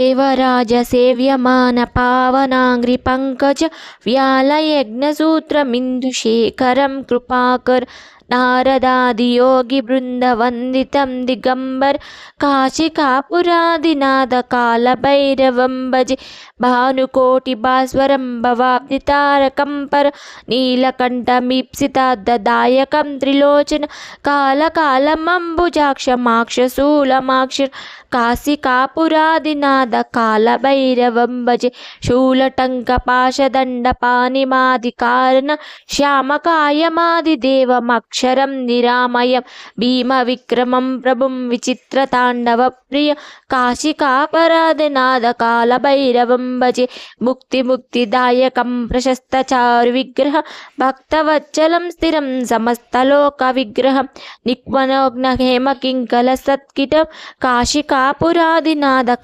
దేవరాజ సేవ్యమాన పావనాంగ్రి పంకజ వ్యాలయజ్ఞసూత్రమిందుశేఖరం కృపాకర్ నారదాదియోగి బృందవందితం దిగంబర్ కాశికాపురాదినాథ కాలభైరవం భజి భానుకోటి భాస్వరం భవాబ్ది తారకం పర నీలకంఠమీప్సితాదాయకం త్రిలోచన కాలకాలమంబుజాక్షమాక్షశూలమాక్ష కాశికాపురాదినాథ కాలభైరవం శ్యామకాయమాది దేవమక్ష అక్షరం నిరామయం భీమ విక్రమం ప్రభుం విచిత్ర తాండవ ప్రియ కాశికాపరాధనాద కాల భైరవం భజే ముక్తి ముక్తిదాయకం ప్రశస్త చారు విగ్రహ భక్తవచ్చలం స్థిరం సమస్తలోక విగ్రహం నిక్మనోగ్న హేమ హేమకింకల సత్కిటం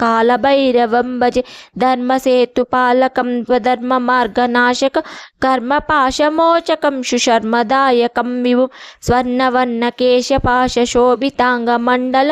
కాల భైరవం భజే ధర్మసేతు పాలకం స్వధర్మ మార్గనాశక కర్మ పాశమోచకం సుశర్మదాయకం విభు స్వర్ణవర్ణ కేశపాశోభితాంగమండల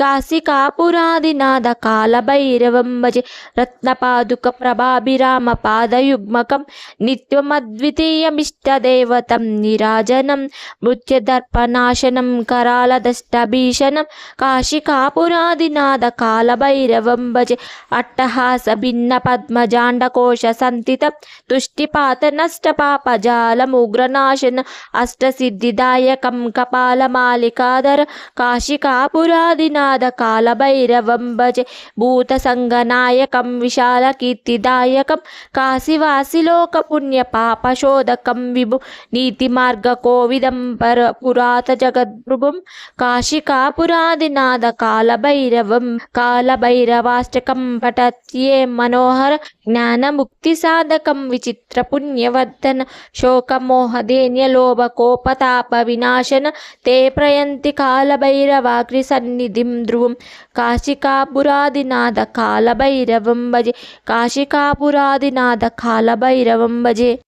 కాశికాపురాదినాథ కాలభైరవం భజే. రత్నపాదుక ప్రభాభిరామ పాదయుగ్మకం నిత్యమద్వితీయమిష్టదేవతం నిరాజనం. మృత్యుదర్పనాశనం కరాలదష్టభీషణం కాశికాపురాదినాథ కాలభైరవం భజే. అట్టహాస భిన్న పద్మజాండకోశ సంతితం. తుష్టిపాత నష్టపాపజాలముగ్రనాశన అష్టసిద్ధిదాయకం కపాలమాలికాధర కాశికాపురాదినాథ కాలభైరవం భజే. భూతసంగనాయకం విశాలకీర్తిదాయకం కాశీవాసిలోక పుణ్య పాపశోధకం విభు నీతిమార్గ కోవిదం పర పురాత జగద్భృభుం కాశికాపురాదినాథ కాలభైరవం కాలభైరవాష్టకం పఠత్యే మనోహర జ్ఞానముక్తి సాధకం విచిత్ర పుణ్యవర్ధన శోకమోహదేన్యలోభ కోపతాప వినాశన తే ప్రయంతి కాలభైరవాగ్రి సన్నిధిం ధ్రువం. కాశికాపురాదినాథ కాలభైరవం భజే. కాశికాపురాదినాథ కాలభైరవం భజే.